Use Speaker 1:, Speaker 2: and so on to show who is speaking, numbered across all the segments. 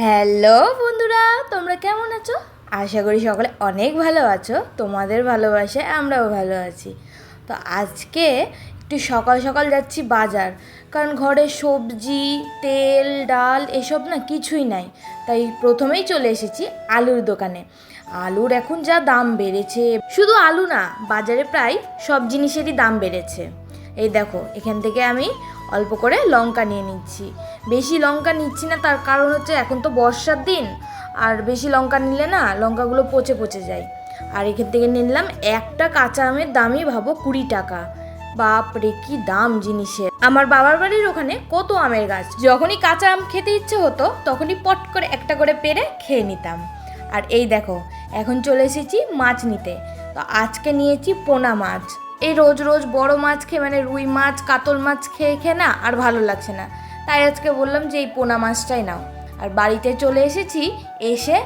Speaker 1: Hello বন্ধুরা, তোমরা কেমন আছো? আশা করি সকলে অনেক ভালো আছো, তোমাদের ভালোবাসায় আমরাও ভালো আছি। তো আজকে একটু সকাল সকাল যাচ্ছি বাজার, কারণ ঘরে সবজি, তেল, ডাল এসব না কিছুই নাই। তাই প্রথমেই চলে এসেছি আলুর দোকানে। আলুর এখন যা দাম বেড়েছে, শুধু আলু না, বাজারে প্রায় সব জিনিসেরই দাম বেড়েছে। এই দেখো, এখান থেকে আমি অল্প করে লঙ্কা নিয়ে নিচ্ছি। বেশি লঙ্কা নিচ্ছি না, তার কারণ হচ্ছে এখন তো বর্ষার দিন, আর বেশি লঙ্কা নিলে না লঙ্কাগুলো পচে পচে যায়। আর এখান থেকে নিলাম একটা কাঁচা আমের দামই ভাবো কুড়ি টাকা। বাপরে, কি দাম জিনিসের। আমার বাবার বাড়ির ওখানে কত আমের গাছ। যখনই কাঁচা আম খেতে ইচ্ছে হতো, তখনই পট করে একটা করে পেরে খেয়ে নিতাম। আর এই দেখো, এখন চলে এসেছি মাছ নিতে। তো আজকে নিয়েছি পোনা মাছ। এই রোজ রোজ বড় মাছ খেয়ে মানে রুই মাছ, কাতল মাছ খেয়ে খেয়ে না আর ভালো লাগছে না। তাই আজকে বললাম যে এই পোনা মাছটাই নাও। আর বাড়িতে চলে এসেছি, এসে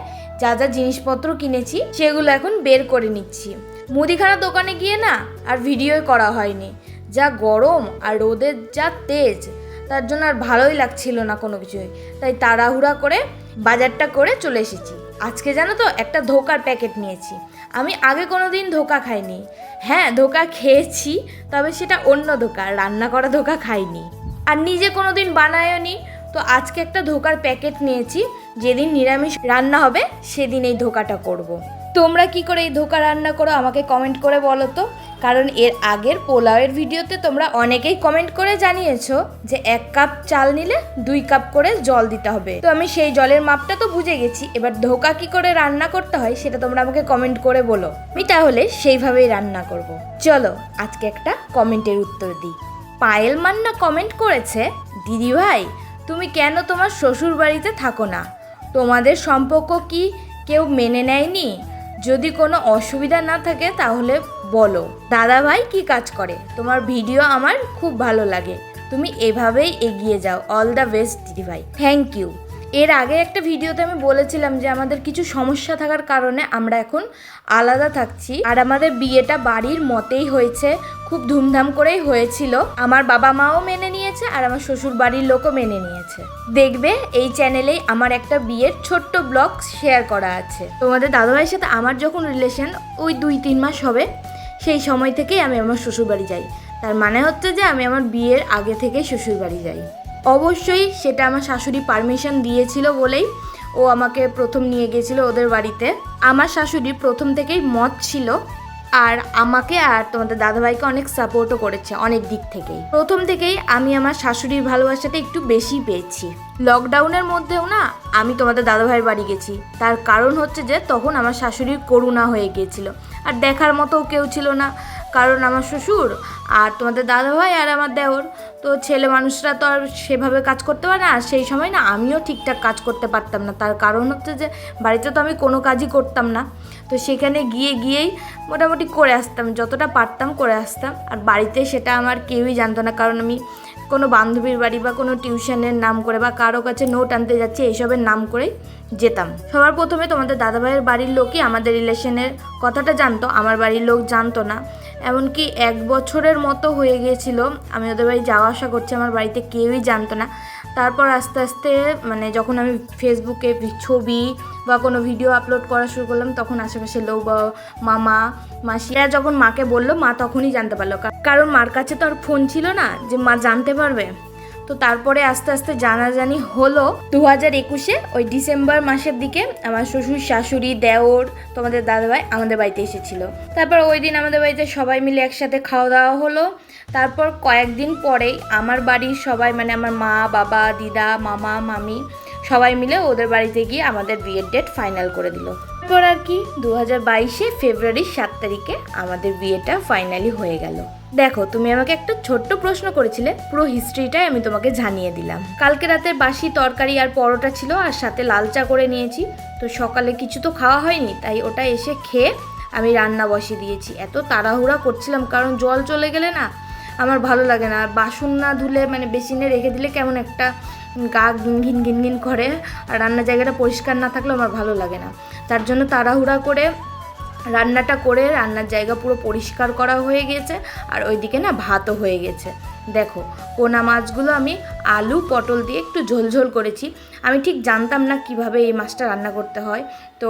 Speaker 1: যা যা জিনিসপত্র কিনেছি সেগুলো এখন বের করে নিচ্ছি। মুদিখানা দোকানে গিয়ে না আর ভিডিও করা হয়নি। যা গরম আর রোদের যা তেজ, তার জন্য আর ভালোই লাগছিল না কোনো কিছুই। তাই তাড়াহুড়া করে বাজারটা করে চলে এসেছি। আজকে জানো তো একটা ধোকার প্যাকেট নিয়েছি। আমি আগে কোনো দিন ধোকা খাইনি। হ্যাঁ ধোকা খেয়েছি, তবে সেটা অন্য ধোকা, রান্না করা ধোকা খাইনি। আর নিজে কোনো দিন বানায়নি, তো আজকে একটা ধোকার প্যাকেট নিয়েছি, যেদিন নিরামিষ রান্না হবে, সেদিন এই ধোকাটা করব। তোমরা কি করে এই ধোকা রান্না করো? আমাকে কমেন্ট করে বলো তো। কারণ এর আগের পোলাওয়ের ভিডিওতে তোমরা অনেকেই কমেন্ট করে জানিয়েছো যে এক কাপ চাল নিলে দুই কাপ করে জল দিতে হবে। তো আমি সেই জলের মাপটা তো বুঝে গেছি। এবার ধোকা কি করে রান্না করতে হয় সেটা তোমরা আমাকে কমেন্ট করে বলো। আমি তাহলে সেইভাবেই রান্না করব। চলো, আজকে একটা কমেন্টের উত্তর দিই। পায়েল মান্না কমেন্ট করেছে, দিদি ভাই, তুমি কেন তোমার শ্বশুর বাড়িতে থাকো না? তোমাদের সম্পর্ক কি কেউ মেনে নেয়নি? যদি কোনো অসুবিধা না থাকে তাহলে বলো। দাদা ভাই কি কাজ করে? তোমার ভিডিও আমার খুব ভালো লাগে। তুমি এভাবেই এগিয়ে যাও। অল দ্য বেস্ট দিদি ভাই থ্যাংক ইউ এর আগে একটা ভিডিওতে আমি বলেছিলাম যে আমাদের কিছু সমস্যা থাকার কারণে আমরা এখন আলাদা থাকছি। আর আমাদের বিয়েটা বাড়ির মতেই হয়েছে, খুব ধুমধাম করেই হয়েছিল। আমার বাবা মাও মেনে নিয়েছে আর আমার শ্বশুর বাড়ির লোকও মেনে নিয়েছে। দেখবে, এই চ্যানেলেই আমার একটা বিয়ের ছোট্ট ব্লগ শেয়ার করা আছে। তোমাদের দাদাভাইয়ের সাথে আমার যখন রিলেশন ওই দুই তিন মাস হবে, সেই সময় থেকেই আমি আমার শ্বশুর বাড়ি যাই। তার মানে হচ্ছে যে আমি আমার বিয়ের আগে থেকেই শ্বশুর বাড়ি যাই। অবশ্যই সেটা আমার শাশুড়ি পারমিশন দিয়েছিল বলেই ও আমাকে প্রথম নিয়ে গেছিল ওদের বাড়িতে। আমার শাশুড়ি প্রথম থেকেই মত ছিল আর আমাকে আর তোমাদের দাদাভাইকে অনেক সাপোর্টও করেছে অনেক দিক থেকেই। প্রথম থেকেই আমি আমার শাশুড়ির ভালোবাসাটা একটু বেশি পেয়েছি। লকডাউনের মধ্যেও না আমি তোমাদের দাদাভাইয়ের বাড়ি গেছি। তার কারণ হচ্ছে যে তখন আমার শাশুড়ির করুণা হয়ে গিয়েছিল। আর দেখার মতো কেউ ছিল না। কারণ আমার শ্বশুর আর তোমাদের দাদাভাই আর আমার দেওর। তো ছেলে মানুষরা তো আর সেভাবে কাজ করতে পারে না, আর সেই সময় না আমিও ঠিকঠাক কাজ করতে পারতাম না। তার কারণ হচ্ছে যে বাড়িতে তো আমি কোনো কাজই করতাম না। তো সেখানে গিয়ে গিয়েই মোটামুটি করে আসতাম, যতটা পারতাম করে আসতাম। আর বাড়িতে সেটা আমার কেউই জানতো না, কারণ আমি কোনো বান্ধবীর বাড়ি বা কোনো টিউশনের নাম করে বা কারও কাছে নোট আনতে যাচ্ছি, এইসবের নাম করেই যেতাম। সবার প্রথমে তোমাদের দাদাভাইয়ের বাড়ির লোকই আমাদের রিলেশনের কথাটা জানতো, আমার বাড়ির লোক জানতো না। এমনকি এক বছরের মতো হয়ে গিয়েছিল। আমি ওদের বাড়ি যাওয়া আসা করছি, আমার বাড়িতে কেউই জানতো না। তারপর আস্তে আস্তে মানে যখন আমি ফেসবুকে ছবি বা কোনো ভিডিও আপলোড করা শুরু করলাম, তখন আশেপাশে লোক বা মামা মাসিরা যখন মাকে বলল, মা তখনই জানতে পারল। কারণ মার কাছে তো আর ফোন ছিল না যে মা জানতে পারবে। তো তারপরে আস্তে আস্তে জানাজানি হলো। দু হাজার একুশে ওই ডিসেম্বর মাসের দিকে আমার শ্বশুর, শাশুড়ি, দেওর, তোমাদের দাদাভাই আমাদের বাড়িতে এসেছিল। তারপর ওই দিন আমাদের বাড়িতে সবাই মিলে একসাথে খাওয়া দাওয়া হলো। তারপর কয়েকদিন পরেই আমার বাড়ির সবাই মানে আমার মা, বাবা, দিদা, মামা, মামি, সবাই মিলে ওদের বাড়িতে গিয়ে আমাদের বিয়ের ডেট ফাইনাল করে দিল। তারপর আর কি দু হাজার বাইশে ফেব্রুয়ারির সাত তারিখে আমাদের বিয়েটা ফাইনালি হয়ে গেল। দেখো, তুমি আমাকে একটা ছোট্ট প্রশ্ন করেছিলে, পুরো হিস্ট্রিটাই আমি তোমাকে জানিয়ে দিলাম। কালকে রাতের বাসি, তরকারি আর পরোটা ছিল, আর সাথে লাল চা করে নিয়েছি। তো সকালে কিছু তো খাওয়া হয়নি, তাই ওটা এসে খেয়ে আমি রান্না বসিয়ে দিয়েছি। এত তাড়াহুড়া করছিলাম, কারণ জল চলে গেলে না আমার ভালো লাগে না। আর বাসন না ধুলে মানে বেসিনে রেখে দিলে কেমন একটা গা ঘিন ঘিন ঘিন করে আর রান্নার জায়গাটা পরিষ্কার না থাকলে আমার ভালো লাগে না। তার জন্য তাড়াহুড়া করে রান্নাটা করে রান্নার জায়গা পুরো পরিষ্কার করা হয়ে গেছে আর ওইদিকে না ভাতও হয়ে গেছে। দেখো, পোনা মাছগুলো আমি আলু, পটল দিয়ে একটু ঝোলঝোল করেছি। আমি ঠিক জানতাম না কীভাবে এই মাছটা রান্না করতে হয়। তো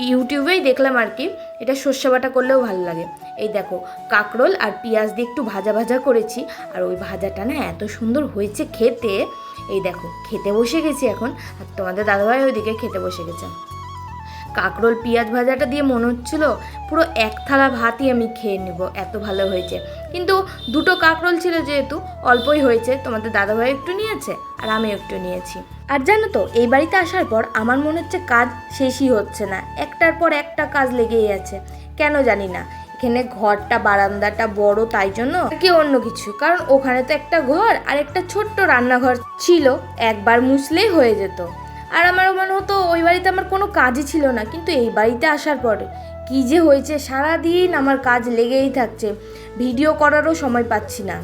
Speaker 1: ইউটিউবেই দেখলাম আর কি, এটা সর্ষে বাটা করলেও ভালো লাগে। এই দেখো, কাকরোল আর পেঁয়াজ দিয়ে একটু ভাজা ভাজা করেছি। আর ওই ভাজাটা না এত সুন্দর হয়েছে খেতে। এই দেখো, খেতে বসে গেছি এখন। আর তোমাদের দাদাভাই ওইদিকে খেতে বসে গেছে। কাকরোল, পেঁয়াজ ভাজাটা দিয়ে মনে হচ্ছিল পুরো এক থালা ভাতই আমি খেয়ে নেব, এত ভালো হয়েছে। কিন্তু দুটো কাকরোল ছিল যেহেতু, অল্পই হয়েছে, তোমাদের দাদাভাই একটু নিয়েছে আর আমি একটু নিয়েছি। আর জানো তো, এই বাড়িতে আসার পর আমার মনে হচ্ছে কাজ শেষই হচ্ছে না, একটার পর একটা কাজ লেগেই আছে, কেন জানি না। এখানে ঘরটা, বারান্দাটা বড় তাই জন্য কি অন্য কিছু। কারণ ওখানে তো একটা ঘর আর একটা ছোট্ট রান্নাঘর ছিল, একবার মুছলেই হয়ে যেত। আর আমার মনে হতো ওই বাড়িতে আমার কোনো কাজই ছিল না, কিন্তু এই বাড়িতে আসার পরে কী যে হয়েছে, সারাদিন আমার কাজ লেগেই থাকছে। ভিডিও করারও সময় পাচ্ছি না।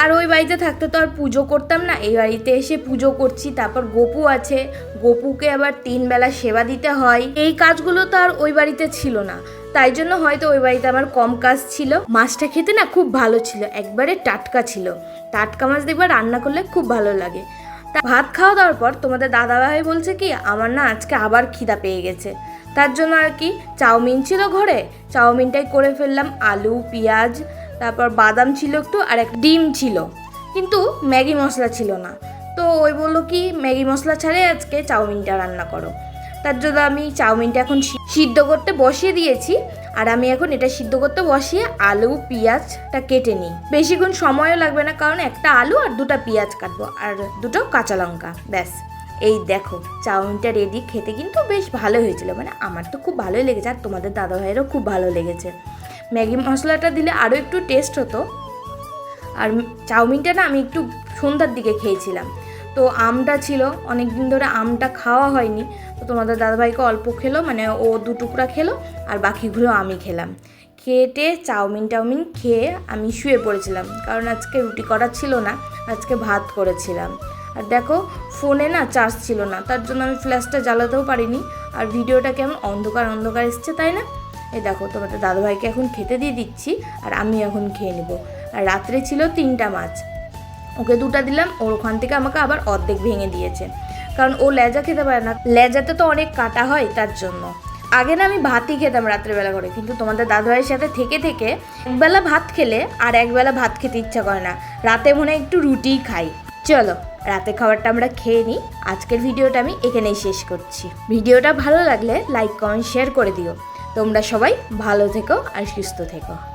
Speaker 1: আর ওই বাড়িতে থাকতে তো আর পুজো করতাম না। এই বাড়িতে এসে পুজো করছি, তারপর গপু আছে। গপুকে আবার তিন বেলা সেবা দিতে হয়। এই কাজগুলো তো আর ওই বাড়িতে ছিল না। তাই জন্য হয়তো ওই বাড়িতে আমার কম কাজ ছিল। মাছটা খেতে না খুব ভালো ছিল, একবারে টাটকা ছিল। টাটকা মাছ দেখবার রান্না করলে খুব ভালো লাগে। তা ভাত খাওয়া দাওয়ার পর তোমাদের দাদাভাই বলছে কি, আমার না আজকে আবার খিদা পেয়ে গেছে। তার জন্য আর কি চাউমিন ছিল ঘরে। চাউমিনটাই করে ফেললাম, আলু, পেঁয়াজ তারপর বাদাম ছিল একটু আর এক ডিম ছিল। কিন্তু ম্যাগি মশলা ছিল না। তো ওই বলল কি, ম্যাগি মশলা ছাড়াই আজকে চাউমিনটা রান্না করো। তার জন্য আমি চাউমিনটা এখন সিদ্ধ করতে বসিয়ে দিয়েছি। আর আমি এখন এটা সিদ্ধ করতে বসিয়ে আলু, পেঁয়াজটা কেটে নিই। বেশিক্ষণ সময়ও লাগবে না, কারণ একটা আলু আর দুটো পেঁয়াজ কাটবো আর দুটো কাঁচা লঙ্কা। ব্যাস, এই দেখো, চাউমিনটা রেডি খেতে কিন্তু বেশ ভালো হয়েছিল। মানে আমার তো খুব ভালোই লেগেছে, আর তোমাদের দাদা ভাইয়েরও খুব ভালো লেগেছে। ম্যাগি মশলাটা দিলে আরও একটু টেস্ট হতো। আর চাউমিনটা না আমি একটু সন্ধ্যার দিকে খেয়েছিলাম। তো আমটা ছিল অনেক দিন ধরে আমটা খাওয়া হয়নি। তো তোমাদের দাদাভাইকে অল্প খেলো মানে ও দু টুকরা খেলো, আর বাকিগুলো আমি খেলাম। খেটে চাউমিন টাউমিন খেয়ে আমি শুয়ে পড়েছিলাম, কারণ আজকে রুটি করা ছিল না, আজকে ভাত করেছিলাম। আর দেখো, ফোনে না চার্জ ছিল না, তার জন্য আমি ফ্ল্যাশটা জ্বালাতেও পারিনি। আর ভিডিওটা কেমন, অন্ধকার অন্ধকার এসছে, তাই না? এই দেখো, তোমাদের দাদুভাইকে এখন খেতে দিয়ে দিচ্ছি, আর আমি এখন খেয়ে নেব। আর রাত্রে ছিল তিনটা মাছ। ওকে দুটা দিলাম, ওর ওখান থেকে আমাকে আবার অর্ধেক ভেঙে দিয়েছে। কারণ ও লেজা খেতে পারে না, লেজাতে তো অনেক কাটা হয় তার জন্য। আগে না আমি ভাতই খেতাম রাত্রেবেলা করে, কিন্তু তোমাদের দাদুভাইয়ের সাথে থেকে থেকে একবেলা ভাত খেলে আর একবেলা ভাত খেতে ইচ্ছা করে না। রাতে মনে হয় একটু রুটিই খাই। চলো, রাতে খাবারটা আমরা খেয়ে নিই। আজকের ভিডিওটা আমি এখানেই শেষ করছি। ভিডিওটা ভালো লাগলে লাইক, কমেন্ট, শেয়ার করে দিও। তোমরা সবাই ভালো থেকো আর সুস্থ থেকো।